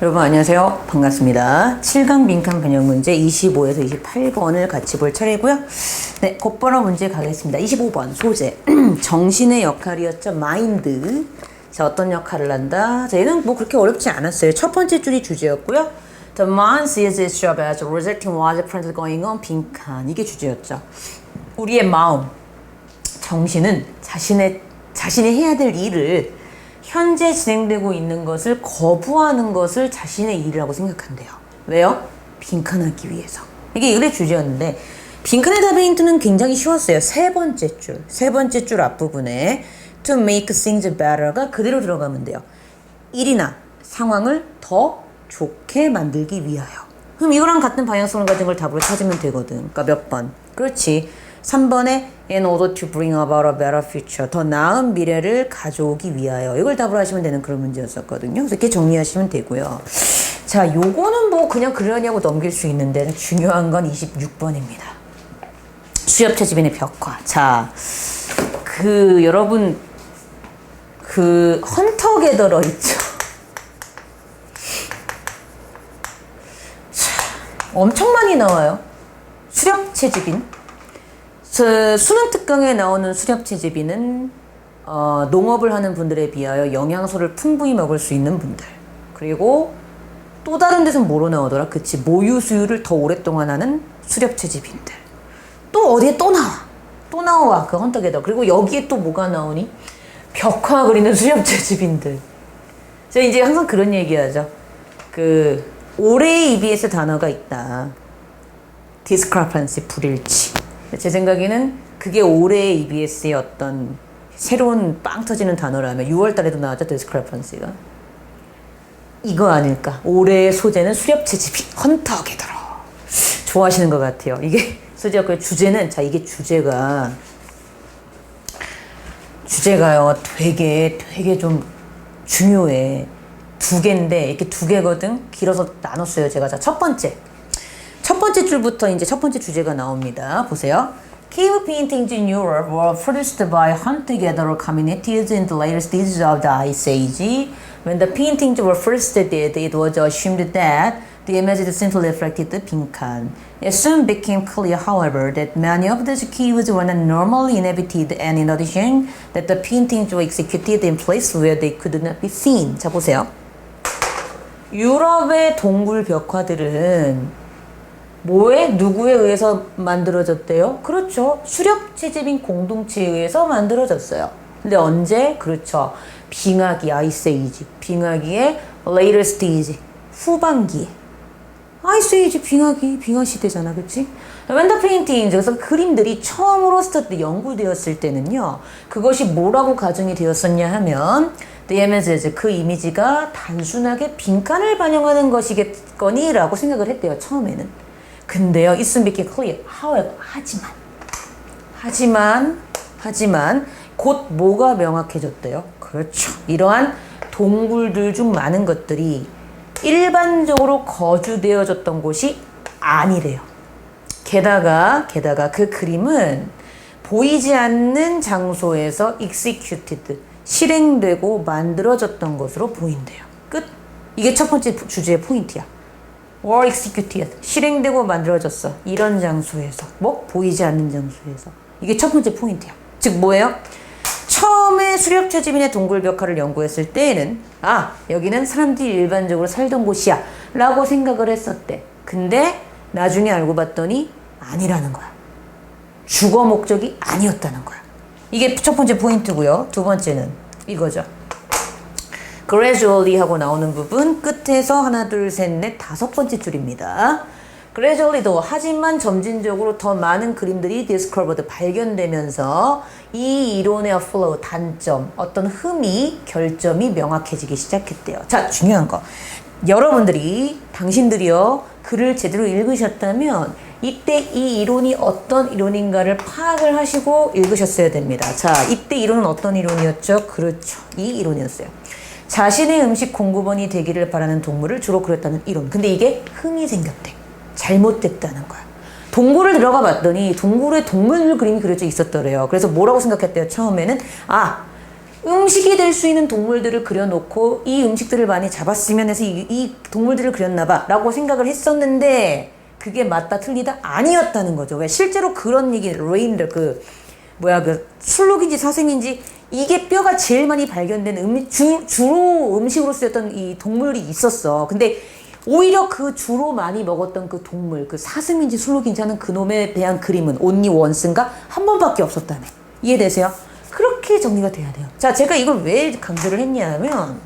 여러분 안녕하세요. 반갑습니다. 7강 빈칸 번역 문제 25에서 28번을 같이 볼 차례고요. 네, 곧바로 문제 가겠습니다. 25번 소재. 정신의 역할이었죠. 마인드. 자, 어떤 역할을 한다? 자, 얘는 뭐 그렇게 어렵지 않았어요. 첫 번째 줄이 주제였고요. The mind sees its job as resulting what is currently going on. 빈칸. 이게 주제였죠. 우리의 마음, 정신은 자신의 자신이 해야 될 일을 현재 진행되고 있는 것을 거부하는 것을 자신의 일이라고 생각한대요. 왜요? 빈칸하기 위해서. 이게 이글의 주제였는데 빈칸의 답의 힌트는 굉장히 쉬웠어요. 세 번째 줄, 세 번째 줄 앞부분에 to make things better가 그대로 들어가면 돼요. 일이나 상황을 더 좋게 만들기 위하여. 그럼 이거랑 같은 방향성을 가진 걸 답으로 찾으면 되거든. 그러니까 몇 번? 그렇지. 3번에 in order to bring about a better future. 더 나은 미래를 가져오기 위하여. 이걸 답으로 하시면 되는 그런 문제였었거든요. 그래서 이렇게 정리하시면 되고요. 자, 요거는 뭐 그냥 그러냐고 넘길 수 있는데 중요한 건 26번입니다. 수협 채집인의 벽화. 자, 그 여러분 그 헌터 게더러 있죠. 자, 엄청 많이 나와요. 수렵 채집인. 저 수능 특강에 나오는 수렵 채집인은 어, 농업을 하는 분들에 비하여 영양소를 풍부히 먹을 수 있는 분들. 그리고 또 다른 데서 뭐로 나오더라? 그치 모유 수유를 더 오랫동안 하는 수렵 채집인들. 또 어디에 또 나와. 또 나와 그 헌터게더. 그리고 여기에 또 뭐가 나오니? 벽화 그리는 수렵 채집인들. 제가 이제 항상 그런 얘기하죠. 그 올해의 EBS 단어가 있다. discrepancy 불일치. 제 생각에는 그게 올해의 EBS의 어떤 새로운 빵 터지는 단어라면 6월 달에도 나왔죠 discrepancy가. 이거 아닐까? 올해의 소재는 수렵 채 집이 헌터 게더러. 좋아하시는 것 같아요. 이게 소재였고요. 주제는 자 이게 주제가 주제가요 되게 되게 좀 중요해. 두 개인데 이렇게 두 개거든. 길어서 나눴어요 제가. 자 첫 번째 첫 번째 줄부터 이제 첫 번째 주제가 나옵니다. 보세요. Cave paintings in Europe were produced by hunter-gatherer communities in the later stages of the Ice Age. When the paintings were first did, it was assumed that the images simply reflected the 빈칸. It soon became clear, however, that many of these caves were not normally inhabited, and in addition, that the paintings were executed in places where they could not be seen. 자 보세요. 유럽의 동굴 벽화들은 뭐에 누구에 의해서 만들어졌대요? 그렇죠. 수렵 채집인 공동체에 의해서 만들어졌어요. 근데 언제? 그렇죠. 빙하기 아이스에이지. 빙하기의 later stage. 후반기. 아이스에이지 빙하기 빙하 시대잖아, 그렇지? 웬더 페인팅 그래서 그림들이 처음으로 스타트 연구되었을 때는요. 그것이 뭐라고 가정이 되었었냐 하면 the images 그 이미지가 단순하게 빈칸을 반영하는 것이겠거니라고 생각을 했대요. 처음에는. 근데요, it soon became clear. However, 하지만, 하지만, 하지만, 곧 뭐가 명확해졌대요? 그렇죠. 이러한 동굴들 중 많은 것들이 일반적으로 거주되어졌던 곳이 아니래요. 게다가, 게다가 그 그림은 보이지 않는 장소에서 executed, 실행되고 만들어졌던 것으로 보인대요. 끝. 이게 첫 번째 주제의 포인트야. Were executed 실행되고 만들어졌어. 이런 장소에서. 뭐? 보이지 않는 장소에서. 이게 첫 번째 포인트야. 즉 뭐예요? 처음에 수렵 채집인의 동굴 벽화를 연구했을 때에는 아 여기는 사람들이 일반적으로 살던 곳이야. 라고 생각을 했었대. 근데 나중에 알고 봤더니 아니라는 거야. 주거 목적이 아니었다는 거야. 이게 첫 번째 포인트고요. 두 번째는 이거죠 gradually 하고 나오는 부분 끝에서 하나 둘 셋 넷 다섯 번째 줄입니다. gradually도 하지만 점진적으로 더 많은 그림들이 discovered 발견되면서 이 이론의 flow 단점 어떤 흠이 결점이 명확해지기 시작했대요. 자 중요한 거 여러분들이 당신들이요 글을 제대로 읽으셨다면 이때 이 이론이 어떤 이론인가를 파악을 하시고 읽으셨어야 됩니다. 자 이때 이론은 어떤 이론이었죠? 그렇죠 이 이론이었어요. 자신의 음식 공급원이 되기를 바라는 동물을 주로 그렸다는 이론. 근데 이게 흥이 생겼대. 잘못됐다는 거야. 동굴을 들어가 봤더니 동굴에 동물 그림이 그려져 있었더래요. 그래서 뭐라고 생각했대요? 처음에는 아 음식이 될 수 있는 동물들을 그려놓고 이 음식들을 많이 잡았으면 해서 이, 이 동물들을 그렸나봐 라고 생각을 했었는데 그게 맞다 틀리다 아니었다는 거죠. 왜 실제로 그런 얘기 레인들 그 뭐야 그 술록인지 사슴인지 이게 뼈가 제일 많이 발견된 음, 주, 주로 음식으로 쓰였던 이 동물이 있었어. 근데 오히려 그 주로 많이 먹었던 그 동물, 그 사슴인지 술록인지 하는 그 놈에 대한 그림은 온니 원스인가 한 번밖에 없었다네. 이해되세요? 그렇게 정리가 돼야 돼요. 자, 제가 이걸 왜 강조를 했냐면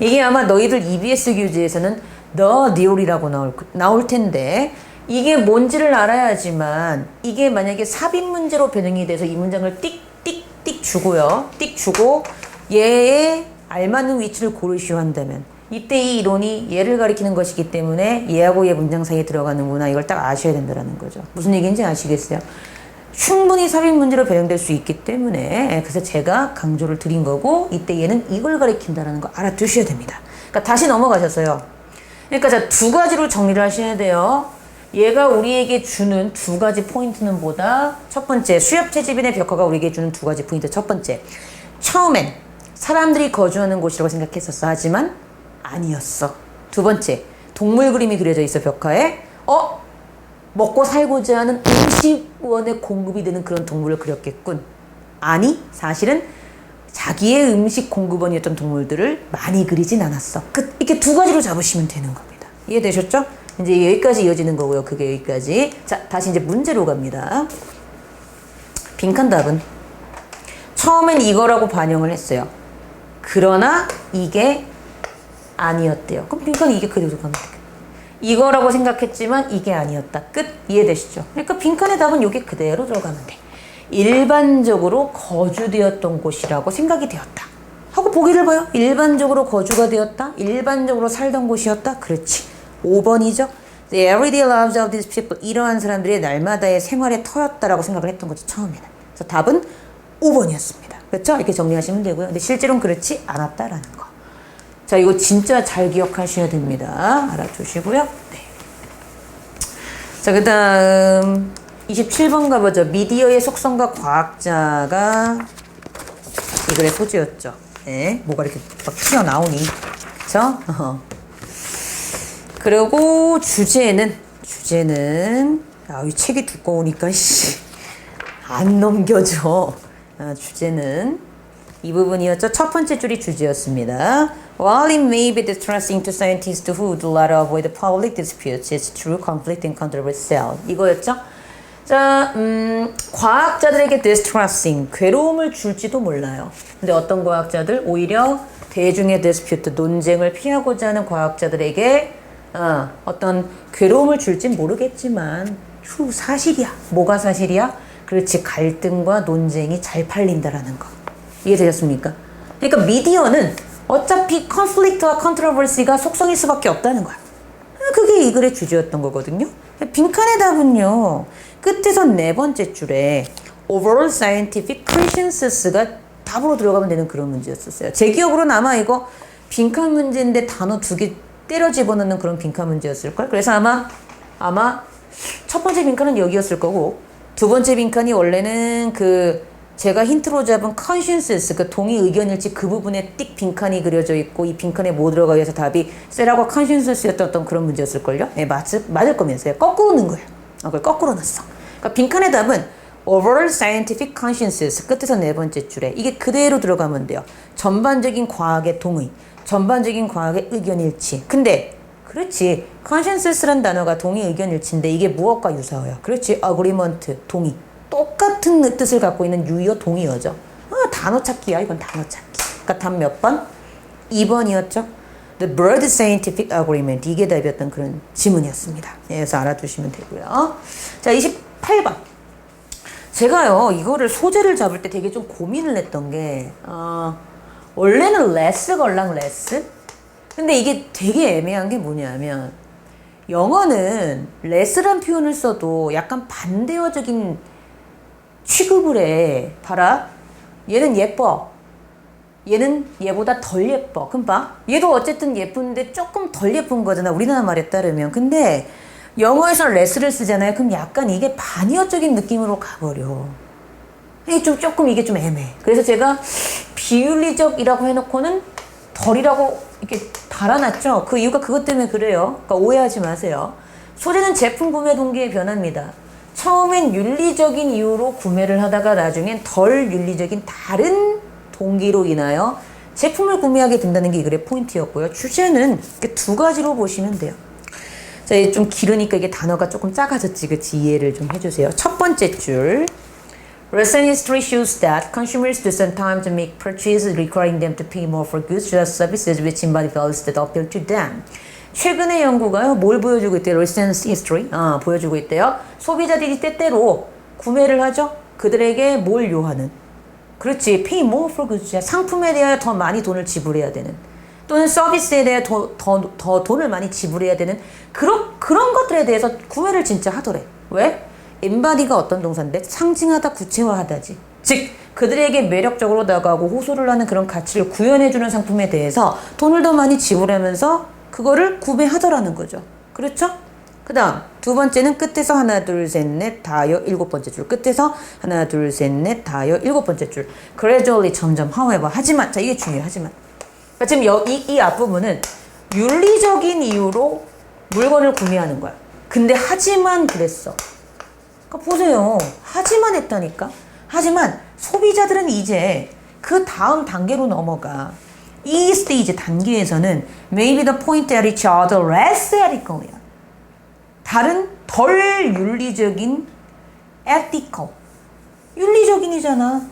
이게 아마 너희들 EBS 교재에서는 the deal이라고 나올, 나올 텐데 이게 뭔지를 알아야지만 이게 만약에 삽입 문제로 변형이 돼서 이 문장을 띡띡띡 주고요. 띡 주고 얘의 알맞는 위치를 고르시오 한다면 이때 이 이론이 얘를 가리키는 것이기 때문에 얘하고 얘 문장 사이에 들어가는구나 이걸 딱 아셔야 된다는 거죠. 무슨 얘기인지 아시겠어요? 충분히 삽입 문제로 변형될 수 있기 때문에 그래서 제가 강조를 드린 거고 이때 얘는 이걸 가리킨다는 거 알아두셔야 됩니다. 그러니까 다시 넘어가셨어요. 그러니까 자 두 가지로 정리를 하셔야 돼요. 얘가 우리에게 주는 두 가지 포인트는 보다 첫 번째 수협 채집인의 벽화가 우리에게 주는 두 가지 포인트 첫 번째 처음엔 사람들이 거주하는 곳이라고 생각했었어 하지만 아니었어 두 번째 동물 그림이 그려져 있어 벽화에 어 먹고 살고자 하는 음식원의 공급이 되는 그런 동물을 그렸겠군. 아니, 사실은 자기의 음식 공급원이었던 동물들을 많이 그리진 않았어. 그, 이렇게 두 가지로 잡으시면 되는 겁니다. 이해되셨죠? 이제 여기까지 이어지는 거고요. 그게 여기까지. 자, 다시 이제 문제로 갑니다. 빈칸 답은 처음엔 이거라고 반영을 했어요. 그러나 이게 아니었대요. 그럼 빈칸 이게 그대로 가면 되겠다. 이거라고 생각했지만 이게 아니었다. 끝 이해되시죠? 그러니까 빈칸의 답은 여기 그대로 들어가면 돼. 일반적으로 거주되었던 곳이라고 생각이 되었다. 하고 보기를 봐요. 일반적으로 거주가 되었다. 일반적으로 살던 곳이었다. 그렇지. 5번이죠. The everyday lives of these people. 이러한 사람들의 날마다의 생활의 터였다라고 생각을 했던 거죠. 처음에는. 그래서 답은 5번이었습니다. 그렇죠? 이렇게 정리하시면 되고요. 근데 실제로는 그렇지 않았다라는 거. 자, 이거 진짜 잘 기억하셔야 됩니다. 알아두시고요. 네. 자, 그 다음 27번 가보죠. 미디어의 속성과 과학자가 이 글의 소재였죠. 네. 뭐가 이렇게 막 튀어나오니. 그쵸? 그리고 주제는, 주제는, 아, 이 책이 두꺼우니까, 씨. 안 넘겨져. 아, 주제는 이 부분이었죠. 첫 번째 줄이 주제였습니다. While it may be distressing to scientists who would rather avoid public disputes, it's true conflict and controversial. 이거였죠. 자, 음, 과학자들에게 distressing, 괴로움을 줄지도 몰라요. 근데 어떤 과학자들? 오히려 대중의 dispute, 논쟁을 피하고자 하는 과학자들에게 어, 어떤 괴로움을 줄진 모르겠지만, 휴, 사실이야. 뭐가 사실이야? 그렇지, 갈등과 논쟁이 잘 팔린다라는 거. 이해되셨습니까? 그러니까 미디어는 어차피 컨플릭트와 컨트로버시가 속성일 수밖에 없다는 거야. 그게 이 글의 주제였던 거거든요. 빈칸의 답은요. 끝에서 네 번째 줄에 overall scientific conscious가 답으로 들어가면 되는 그런 문제였었어요. 제 기억으로는 아마 이거 빈칸 문제인데 단어 두 개 때려 집어넣는 그런 빈칸 문제였을걸. 그래서 아마 아마 첫 번째 빈칸은 여기였을 거고 두 번째 빈칸이 원래는 그 제가 힌트로 잡은 컨신스스 그 동의 의견일지 그 부분에 띡 빈칸이 그려져 있고 이 빈칸에 뭐 들어가 위해서 답이 셀하고 컨신스스였던 어떤 그런 문제였을걸요? 네, 맞, 맞을 거면서요. 거꾸로 넣은 거예요. 어, 그걸 거꾸로 넣었어. 그러니까 빈칸의 답은 overall scientific consensus 끝에서 네 번째 줄에 이게 그대로 들어가면 돼요. 전반적인 과학의 동의, 전반적인 과학의 의견 일치. 근데 그렇지. consensus란 단어가 동의 의견 일치인데 이게 무엇과 유사해요? 그렇지. agreement, 동의. 똑같은 뜻을 갖고 있는 유의어 동의어죠. 아, 단어 찾기야. 이건 단어 찾기. 그러니까 답 몇 번? 2번이었죠. The Bird Scientific Agreement. 이게 답이었던 그런 지문이었습니다. 네, 그래서 알아두시면 되고요. 자, 28번. 제가요, 이거를 소재를 잡을 때 되게 좀 고민을 했던 게, 어, 원래는 레스 걸랑 레스? 근데 이게 되게 애매한 게 뭐냐면, 영어는 레스란 표현을 써도 약간 반대어적인 취급을 해. 봐라. 얘는 예뻐. 얘는 얘보다 덜 예뻐. 그럼 봐. 얘도 어쨌든 예쁜데 조금 덜 예쁜 거잖아. 우리나라 말에 따르면. 근데 영어에서 레스를 쓰잖아요. 그럼 약간 이게 반의어적인 느낌으로 가버려. 이게 좀 조금 이게 좀 애매해. 그래서 제가 비윤리적이라고 해놓고는 덜이라고 이렇게 달아놨죠. 그 이유가 그것 때문에 그래요. 그러니까 오해하지 마세요. 소재는 제품 구매 동기의 변화입니다. 처음엔 윤리적인 이유로 구매를 하다가 나중엔 덜 윤리적인 다른 동기로 인하여 제품을 구매하게 된다는 게 이 글의 포인트였고요. 주제는 이렇게 두 가지로 보시면 돼요. 자, 좀 길으니까 이게 단어가 조금 작아졌지, 그치? 이해를 좀 해주세요. 첫 번째 줄. Recent history shows that consumers do sometimes make purchases requiring them to pay more for goods or services which embody values that appeal to them. 최근의 연구가요, 뭘 보여주고 있대요? Recent history. 아, 보여주고 있대요. 소비자들이 때때로 구매를 하죠? 그들에게 뭘 요하는? 그렇지. pay more for goods. 상품에 대하여 더 많이 돈을 지불해야 되는. 또는 서비스에 대해 더, 더, 더 돈을 많이 지불해야 되는 그런, 그런 것들에 대해서 구매를 진짜 하더래. 왜? 엠바디가 어떤 동사인데? 상징하다, 구체화하다지. 즉, 그들에게 매력적으로 다가가고 호소를 하는 그런 가치를 구현해주는 상품에 대해서 돈을 더 많이 지불하면서 그거를 구매하더라는 거죠. 그렇죠? 그 다음, 두 번째는 끝에서 하나, 둘, 셋, 넷, 다여, 일곱 번째 줄. 끝에서 하나, 둘, 셋, 넷, 다여, 일곱 번째 줄. gradually, 점점, however. 하지만, 자, 이게 중요해, 하지만. 그러니까 지금 여, 이, 이 앞부분은 윤리적인 이유로 물건을 구매하는 거야. 근데 하지만 그랬어. 그러니까 보세요. 하지만 했다니까. 하지만 소비자들은 이제 그 다음 단계로 넘어가. 이 스테이지 단계에서는 maybe the point at each other less ethical이야. 다른 덜 윤리적인 ethical. 윤리적인이잖아.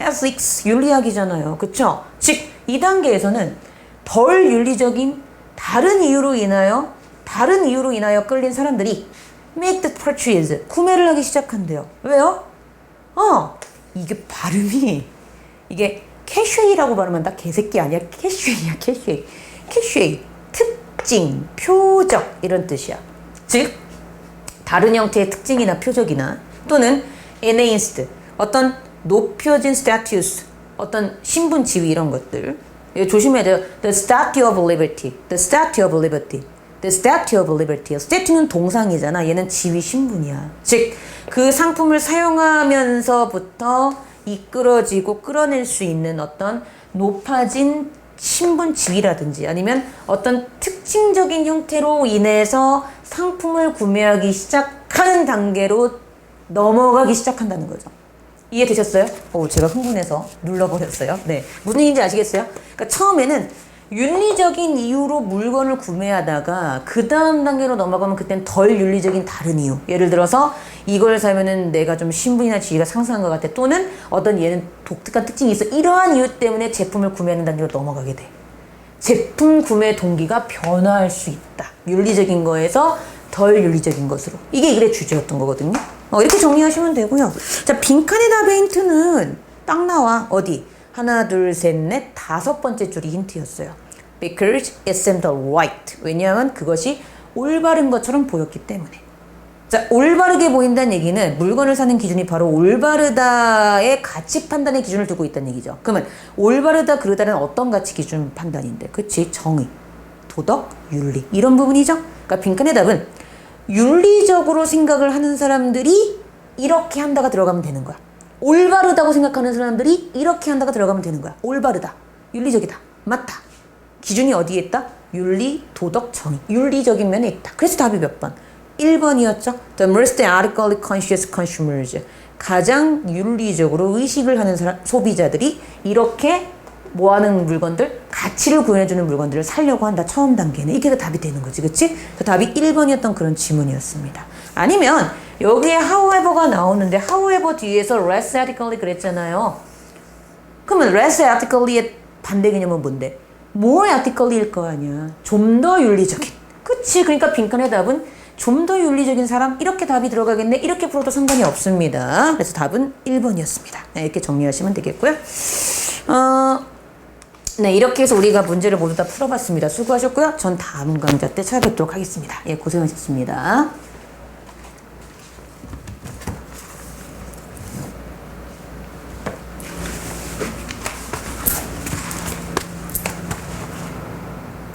ethics 윤리학이잖아요. 그쵸? 즉, 이 단계에서는 덜 윤리적인 다른 이유로 인하여 다른 이유로 인하여 끌린 사람들이 make the purchase 구매를 하기 시작한대요. 왜요? 어, 이게 발음이 이게 캐쉐이라고 발음한다. 개새끼 아니야. 캐쉐이야, 캐쉐이. 캐쉐이. 특징, 표적 이런 뜻이야. 즉 다른 형태의 특징이나 표적이나 또는 enhanced 어떤 높여진 status 어떤 신분 지위 이런 것들 조심해야 돼요. The statue of liberty. The statue of liberty. The statue of liberty. statue는 동상이잖아. 얘는 지위 신분이야. 즉 그 상품을 사용하면서부터 이끌어지고 끌어낼 수 있는 어떤 높아진 신분 지위라든지 아니면 어떤 특징적인 형태로 인해서 상품을 구매하기 시작하는 단계로 넘어가기 시작한다는 거죠. 이해되셨어요? 오, 제가 흥분해서 눌러버렸어요. 네. 무슨 얘기인지 아시겠어요? 그러니까 처음에는 윤리적인 이유로 물건을 구매하다가 그 다음 단계로 넘어가면 그땐 덜 윤리적인 다른 이유. 예를 들어서 이걸 사면은 내가 좀 신분이나 지위가 상승한 것 같아. 또는 어떤 얘는 독특한 특징이 있어. 이러한 이유 때문에 제품을 구매하는 단계로 넘어가게 돼. 제품 구매 동기가 변화할 수 있다. 윤리적인 거에서 덜 윤리적인 것으로. 이게 이 글의 주제였던 거거든요. 어, 이렇게 정리하시면 되고요. 자, 빈칸에다 베인트는 딱 나와. 어디? 하나, 둘, 셋, 넷, 다섯 번째 줄이 힌트였어요. Because it seemed right. 왜냐하면 그것이 올바른 것처럼 보였기 때문에. 자, 올바르게 보인다는 얘기는 물건을 사는 기준이 바로 올바르다의 가치 판단의 기준을 두고 있다는 얘기죠. 그러면 올바르다, 그르다는 어떤 가치 기준 판단인데? 그치? 정의, 도덕, 윤리. 이런 부분이죠. 그러니까 빈칸의 답은 윤리적으로 생각을 하는 사람들이 이렇게 한다가 들어가면 되는 거야. 올바르다고 생각하는 사람들이 이렇게 한다가 들어가면 되는 거야. 올바르다. 윤리적이다. 맞다. 기준이 어디에 있다? 윤리, 도덕, 정의. 윤리적인 면에 있다. 그래서 답이 몇 번? 1번이었죠. The most ethically conscious consumers. 가장 윤리적으로 의식을 하는 사람, 소비자들이 이렇게 뭐 하는 물건들? 가치를 구현해주는 물건들을 살려고 한다. 처음 단계는. 이게 답이 되는 거지. 그치? 그 답이 1번이었던 그런 지문이었습니다. 아니면 여기에 however가 나오는데 however 뒤에서 less ethically 그랬잖아요. 그러면 less ethically의 반대 개념은 뭔데? more ethically일 거 아니야. 좀 더 윤리적인. 그치? 그러니까 빈칸의 답은 좀 더 윤리적인 사람? 이렇게 답이 들어가겠네? 이렇게 풀어도 상관이 없습니다. 그래서 답은 1번이었습니다. 네, 이렇게 정리하시면 되겠고요. 어, 네, 이렇게 해서 우리가 문제를 모두 다 풀어봤습니다. 수고하셨고요. 전 다음 강좌 때 찾아뵙도록 하겠습니다. 예, 고생하셨습니다.